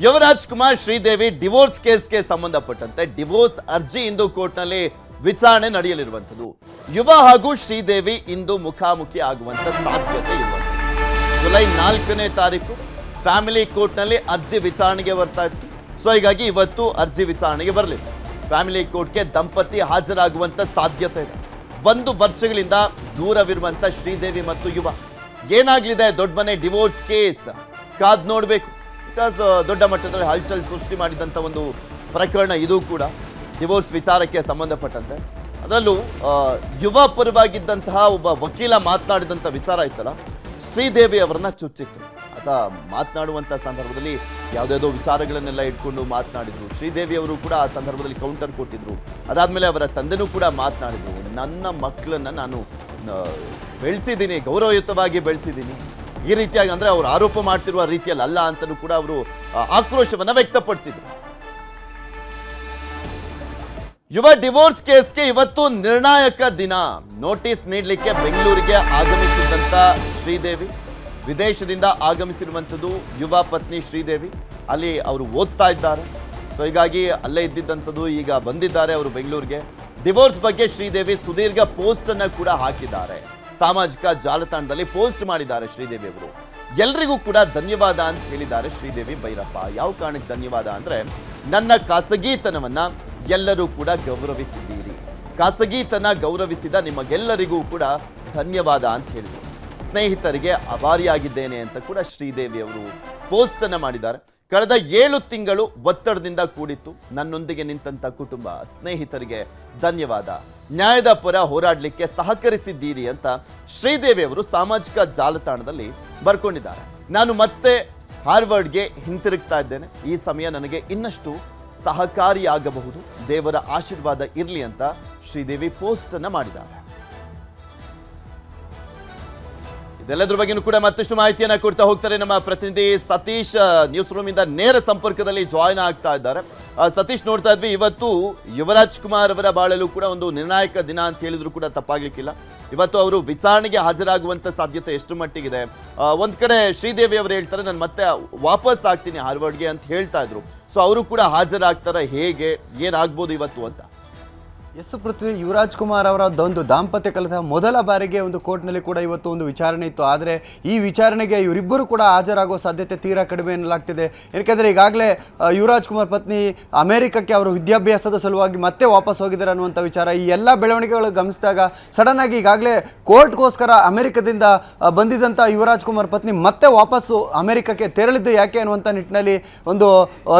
Yuvraj Kumar Sridevi divorce ಕೇಸ್ಗೆ ಸಂಬಂಧಪಟ್ಟಂತೆ divorce ಅರ್ಜಿ ಇಂದು ಕೋರ್ಟ್ನಲ್ಲಿ ವಿಚಾರಣೆ ನಡೆಯಲಿರುವಂಥದ್ದು. ಯುವ ಹಾಗೂ ಶ್ರೀದೇವಿ ಇಂದು ಮುಖಾಮುಖಿ ಆಗುವಂತ ಸಾಧ್ಯತೆ ಇರುವಂಥದ್ದು ಜುಲೈ ನಾಲ್ಕನೇ ತಾರೀಕು ಫ್ಯಾಮಿಲಿ ಕೋರ್ಟ್ನಲ್ಲಿ ಅರ್ಜಿ ವಿಚಾರಣೆಗೆ ಬರ್ತಾ ಇತ್ತು. ಸೊ, ಹೀಗಾಗಿ ಇವತ್ತು ಅರ್ಜಿ ವಿಚಾರಣೆಗೆ ಬರಲಿದೆ ಫ್ಯಾಮಿಲಿ ಕೋರ್ಟ್ಗೆ ದಂಪತಿ ಹಾಜರಾಗುವಂತ ಸಾಧ್ಯತೆ ಇದೆ. ಒಂದು ವರ್ಷಗಳಿಂದ ದೂರವಿರುವಂತ ಶ್ರೀದೇವಿ ಮತ್ತು ಯುವ ಏನಾಗಲಿದೆ ದೊಡ್ಡ ಮನೆ ಡಿವೋರ್ಸ್ ಕೇಸ್? ಕಾದ್ ನೋಡಬೇಕು. ಬಿಕಾಸ್ ದೊಡ್ಡ ಮಟ್ಟದಲ್ಲಿ ಹಲ್ಚಲ್ ಸೃಷ್ಟಿ ಮಾಡಿದಂಥ ಒಂದು ಪ್ರಕರಣ ಇದು ಕೂಡ. ಡಿವೋರ್ಸ್ ವಿಚಾರಕ್ಕೆ ಸಂಬಂಧಪಟ್ಟಂತೆ. ಅದರಲ್ಲೂ ಯುವ ಪರವಾಗಿದ್ದಂತಹ ಒಬ್ಬ ವಕೀಲ ಮಾತನಾಡಿದಂಥ ವಿಚಾರ ಇತ್ತಲ್ಲ, ಶ್ರೀದೇವಿ ಅವರನ್ನ ಚುಚ್ಚಿತ್ತು. ಆತ ಮಾತನಾಡುವಂಥ ಸಂದರ್ಭದಲ್ಲಿ ಯಾವುದ್ಯಾವುದೋ ವಿಚಾರಗಳನ್ನೆಲ್ಲ ಇಟ್ಕೊಂಡು ಮಾತನಾಡಿದ್ರು. ಶ್ರೀದೇವಿ ಅವರು ಕೂಡ ಆ ಸಂದರ್ಭದಲ್ಲಿ ಕೌಂಟರ್ ಕೊಟ್ಟಿದ್ರು. ಅದಾದಮೇಲೆ ಅವರ ತಂದೆನೂ ಕೂಡ ಮಾತನಾಡಿದ್ರು. ನನ್ನ ಮಕ್ಕಳನ್ನ ನಾನು ಬೆಳೆಸಿದ್ದೀನಿ, ಗೌರವಯುತವಾಗಿ ಬೆಳೆಸಿದ್ದೀನಿ. ಈ ರೀತಿಯಾಗಿ ಅಂದ್ರೆ ಅವರು ಆರೋಪ ಮಾಡ್ತಿರುವ ರೀತಿಯಲ್ಲಿ ಅಲ್ಲ ಅಂತಲೂ ಕೂಡ ಅವರು ಆಕ್ರೋಶವನ್ನ ವ್ಯಕ್ತಪಡಿಸಿದ್ರು. ಯುವ ಡಿವೋರ್ಸ್ ಕೇಸ್ಗೆ ಇವತ್ತು ನಿರ್ಣಾಯಕ ದಿನ. ನೋಟಿಸ್ ನೀಡಲಿಕ್ಕೆ ಬೆಂಗಳೂರಿಗೆ ಆಗಮಿಸಿದಂತ ಶ್ರೀದೇವಿ, ವಿದೇಶದಿಂದ ಆಗಮಿಸಿರುವಂಥದ್ದು ಯುವ ಪತ್ನಿ ಶ್ರೀದೇವಿ. ಅಲ್ಲಿ ಅವರು ಓದ್ತಾ ಇದ್ದಾರೆ. ಸೊ, ಹೀಗಾಗಿ ಅಲ್ಲೇ ಇದ್ದಿದ್ದಂಥದ್ದು ಈಗ ಬಂದಿದ್ದಾರೆ ಅವರು ಬೆಂಗಳೂರಿಗೆ. ಡಿವೋರ್ಸ್ ಬಗ್ಗೆ ಶ್ರೀದೇವಿ ಸುದೀರ್ಘ ಪೋಸ್ಟ್ ಅನ್ನ ಕೂಡ ಹಾಕಿದ್ದಾರೆ. ಸಾಮಾಜಿಕ ಜಾಲತಾಣದಲ್ಲಿ ಪೋಸ್ಟ್ ಮಾಡಿದ್ದಾರೆ ಶ್ರೀದೇವಿ ಅವರು. ಎಲ್ರಿಗೂ ಕೂಡ ಧನ್ಯವಾದ ಅಂತ ಹೇಳಿದ್ದಾರೆ ಶ್ರೀದೇವಿ ಭೈರಪ್ಪ. ಯಾವ ಕಾರಣಕ್ಕೆ ಧನ್ಯವಾದ ಅಂದ್ರೆ, ನನ್ನ ಖಾಸಗಿತನವನ್ನ ಎಲ್ಲರೂ ಕೂಡ ಗೌರವಿಸಿದ್ದೀರಿ. ಖಾಸಗಿತನ ಗೌರವಿಸಿದ ನಿಮಗೆಲ್ಲರಿಗೂ ಕೂಡ ಧನ್ಯವಾದ ಅಂತ ಹೇಳಿದರು. ಸ್ನೇಹಿತರಿಗೆ ಅಭಾರಿಯಾಗಿದ್ದೇನೆ ಅಂತ ಕೂಡ ಶ್ರೀದೇವಿ ಅವರು ಪೋಸ್ಟ್ ಅನ್ನ ಮಾಡಿದ್ದಾರೆ. ಕಳೆದ ಏಳು ತಿಂಗಳು ಒತ್ತಡದಿಂದ ಕೂಡಿತ್ತು. ನನ್ನೊಂದಿಗೆ ನಿಂತಂತ ಕುಟುಂಬ ಸ್ನೇಹಿತರಿಗೆ ಧನ್ಯವಾದ. ನ್ಯಾಯದ ಪರ ಹೋರಾಡಲಿಕ್ಕೆ ಸಹಕರಿಸಿದ್ದೀರಿ ಅಂತ ಶ್ರೀದೇವಿ ಅವರು ಸಾಮಾಜಿಕ ಜಾಲತಾಣದಲ್ಲಿ ಬರ್ಕೊಂಡಿದ್ದಾರೆ. ನಾನು ಮತ್ತೆ ಹಾರ್ವರ್ಡ್ಗೆ ಹಿಂತಿರುಗ್ತಾ ಇದ್ದೇನೆ. ಈ ಸಮಯ ನನಗೆ ಇನ್ನಷ್ಟು ಸಹಕಾರಿಯಾಗಬಹುದು. ದೇವರ ಆಶೀರ್ವಾದ ಇರಲಿ ಅಂತ ಶ್ರೀದೇವಿ ಪೋಸ್ಟನ್ನು ಮಾಡಿದ್ದಾರೆ. ಇದೆಲ್ಲದ್ರ ಬಗ್ಗೆನೂ ಕೂಡ ಮತ್ತಷ್ಟು ಮಾಹಿತಿಯನ್ನು ಕೊಡ್ತಾ ಹೋಗ್ತಾರೆ ನಮ್ಮ ಪ್ರತಿನಿಧಿ ಸತೀಶ್ ನ್ಯೂಸ್ ರೂಮ್ ಇಂದ ನೇರ ಸಂಪರ್ಕದಲ್ಲಿ ಜಾಯ್ನ್ ಆಗ್ತಾ ಇದ್ದಾರೆ. ಸತೀಶ್ ನೋಡ್ತಾ ಇದ್ವಿ, ಇವತ್ತು ಯುವರಾಜ್ ಕುಮಾರ್ ಅವರ ಬಾಳಲು ಕೂಡ ಒಂದು ನಿರ್ಣಾಯಕ ದಿನ ಅಂತ ಹೇಳಿದ್ರು ಕೂಡ ತಪ್ಪಾಗ್ಲಿಕ್ಕಿಲ್ಲ. ಇವತ್ತು ಅವರು ವಿಚಾರಣೆಗೆ ಹಾಜರಾಗುವಂತ ಸಾಧ್ಯತೆ ಎಷ್ಟು ಮಟ್ಟಿಗಿದೆ? ಒಂದ್ ಕಡೆ ಶ್ರೀದೇವಿ ಅವರು ಹೇಳ್ತಾರೆ, ನಾನು ಮತ್ತೆ ವಾಪಸ್ ಆಗ್ತೀನಿ ಹಾರ್ವರ್ಡ್ಗೆ ಅಂತ ಹೇಳ್ತಾ ಇದ್ರು. ಸೊ ಅವರು ಕೂಡ ಹಾಜರಾಗ್ತಾರೆ, ಹೇಗೆ, ಏನಾಗ್ಬೋದು ಇವತ್ತು ಅಂತ. ಎಸ್ ಪೃಥ್ವಿ, ಯುವರಾಜ್ ಕುಮಾರ್ ಅವರ ಒಂದು ದಾಂಪತ್ಯ ಕಲಹ ಮೊದಲ ಬಾರಿಗೆ ಒಂದು ಕೋರ್ಟ್ನಲ್ಲಿ ಕೂಡ ಇವತ್ತು ಒಂದು ವಿಚಾರಣೆ ಇತ್ತು. ಆದರೆ ಈ ವಿಚಾರಣೆಗೆ ಇವರಿಬ್ಬರು ಕೂಡ ಹಾಜರಾಗುವ ಸಾಧ್ಯತೆ ತೀರಾ ಕಡಿಮೆ ಎನ್ನಲಾಗ್ತಿದೆ. ಏಕೆಂದರೆ ಈಗಾಗಲೇ ಯುವರಾಜ್ ಕುಮಾರ್ ಪತ್ನಿ ಅಮೆರಿಕಕ್ಕೆ ಅವರು ವಿದ್ಯಾಭ್ಯಾಸದ ಸಲುವಾಗಿ ಮತ್ತೆ ವಾಪಸ್ ಹೋಗಿದ್ದಾರೆ ಅನ್ನುವಂಥ ವಿಚಾರ ಈ ಎಲ್ಲ ಬೆಳವಣಿಗೆಗಳು ಗಮನಿಸಿದಾಗ ಸಡನ್ ಆಗಿ ಈಗಾಗಲೇ ಕೋರ್ಟ್ಗೋಸ್ಕರ ಅಮೆರಿಕದಿಂದ ಬಂದಿದ್ದಂಥ ಯುವರಾಜ್ ಕುಮಾರ್ ಪತ್ನಿ ಮತ್ತೆ ವಾಪಸ್ಸು ಅಮೆರಿಕಕ್ಕೆ ತೆರಳಿದ್ದು ಯಾಕೆ ಅನ್ನುವಂಥ ನಿಟ್ಟಿನಲ್ಲಿ ಒಂದು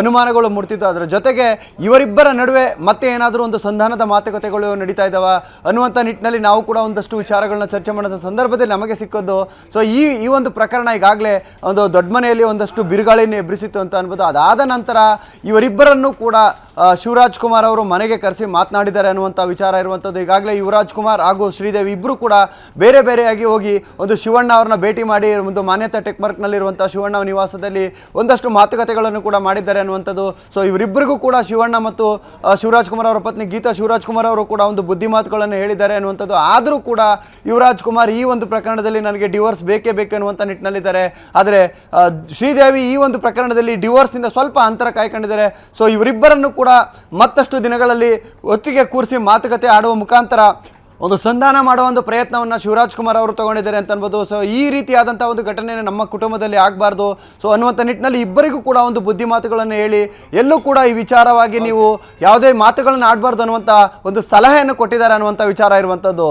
ಅನುಮಾನಗಳು ಮೂಡ್ತಿತ್ತು. ಅದರ ಜೊತೆಗೆ ಇವರಿಬ್ಬರ ನಡುವೆ ಮತ್ತೆ ಏನಾದರೂ ಒಂದು ಸಂಧಾನದ ಮಾತುಕತೆಗಳು ನಡೀತಾ ಇದ್ದಾವೆ ಅನ್ನುವಂಥ ನಿಟ್ಟಿನಲ್ಲಿ ನಾವು ಕೂಡ ಒಂದಷ್ಟು ವಿಚಾರಗಳನ್ನ ಚರ್ಚೆ ಮಾಡಿದ ಸಂದರ್ಭದಲ್ಲಿ ನಮಗೆ ಸಿಕ್ಕೋದು. ಸೊ ಈ ಈ ಒಂದು ಪ್ರಕರಣ ಈಗಾಗಲೇ ಒಂದು ದೊಡ್ಡ ಮನೆಯಲ್ಲಿ ಒಂದಷ್ಟು ಬಿರುಗಾಳಿಯನ್ನು ಎಬ್ಬರಿಸಿತ್ತು ಅಂತ ಅನ್ಬೋದು. ಅದಾದ ನಂತರ ಇವರಿಬ್ಬರನ್ನು ಕೂಡ ಶಿವರಾಜ್ ಕುಮಾರ್ ಅವರು ಮನೆಗೆ ಕರೆಸಿ ಮಾತನಾಡಿದ್ದಾರೆ ಅನ್ನುವಂಥ ವಿಚಾರ ಇರುವಂಥದ್ದು. ಈಗಾಗಲೇ ಯುವರಾಜ್ ಕುಮಾರ್ ಹಾಗೂ ಶ್ರೀದೇವಿ ಇಬ್ಬರು ಕೂಡ ಬೇರೆ ಬೇರೆಯಾಗಿ ಹೋಗಿ ಒಂದು ಶಿವಣ್ಣ ಅವ್ರನ್ನ ಭೇಟಿ ಮಾಡಿ, ಒಂದು ಮಾನ್ಯತಾ ಟೆಕ್ ಮಾರ್ಕ್ನಲ್ಲಿರುವಂಥ ಶಿವಣ್ಣ ನಿವಾಸದಲ್ಲಿ ಒಂದಷ್ಟು ಮಾತುಕತೆಗಳನ್ನು ಕೂಡ ಮಾಡಿದ್ದಾರೆ ಅನ್ನುವಂಥದ್ದು. ಸೊ ಇವರಿಬ್ಬರಿಗೂ ಕೂಡ ಶಿವಣ್ಣ ಮತ್ತು ಶಿವರಾಜ್ ಕುಮಾರ್ ಅವರ ಪತ್ನಿ ಗೀತಾ ಶಿವರಾಜ್ ಕುಮಾರ್ ಅವರು ಕೂಡ ಒಂದು ಬುದ್ಧಿ ಮಾತುಗಳನ್ನು ಹೇಳಿದ್ದಾರೆ ಅನ್ನುವಂಥದ್ದು. ಆದರೂ ಕೂಡ ಯುವರಾಜ್ ಕುಮಾರ್ ಈ ಒಂದು ಪ್ರಕರಣದಲ್ಲಿ ನನಗೆ ಡಿವೋರ್ಸ್ ಬೇಕೇ ಬೇಕು ಅನ್ನುವಂಥ ನಿಟ್ಟಿನಲ್ಲಿದ್ದಾರೆ. ಆದರೆ ಶ್ರೀದೇವಿ ಈ ಒಂದು ಪ್ರಕರಣದಲ್ಲಿ ಡಿವೋರ್ಸಿಂದ ಸ್ವಲ್ಪ ಅಂತರ ಕಾಯ್ಕೊಂಡಿದ್ದಾರೆ. ಸೊ ಇವರಿಬ್ಬರನ್ನು ಕೂಡ ಮತ್ತಷ್ಟು ದಿನಗಳಲ್ಲಿ ಒತ್ತಿಗೆ ಕೂರಿಸಿ ಮಾತುಕತೆ ಆಡುವ ಮುಖಾಂತರ ಒಂದು ಸಂಧಾನ ಮಾಡುವ ಒಂದು ಪ್ರಯತ್ನವನ್ನು ಶಿವರಾಜ್ ಕುಮಾರ್ ಅವರು ತಗೊಂಡಿದ್ದಾರೆ ಅಂತ ಅನ್ಬೋದು. ಸೊ ಈ ರೀತಿಯಾದಂಥ ಒಂದು ಘಟನೆಯನ್ನು ನಮ್ಮ ಕುಟುಂಬದಲ್ಲಿ ಆಗಬಾರ್ದು. ಸೊ ಅನ್ನುವಂಥ ನಿಟ್ಟಿನಲ್ಲಿ ಇಬ್ಬರಿಗೂ ಕೂಡ ಒಂದು ಬುದ್ಧಿ ಮಾತುಗಳನ್ನು ಹೇಳಿ ಎಲ್ಲೂ ಕೂಡ ಈ ವಿಚಾರವಾಗಿ ನೀವು ಯಾವುದೇ ಮಾತುಗಳನ್ನು ಆಡಬಾರ್ದು ಅನ್ನುವಂಥ ಒಂದು ಸಲಹೆಯನ್ನು ಕೊಟ್ಟಿದ್ದಾರೆ ಅನ್ನುವಂಥ ವಿಚಾರ ಇರುವಂಥದ್ದು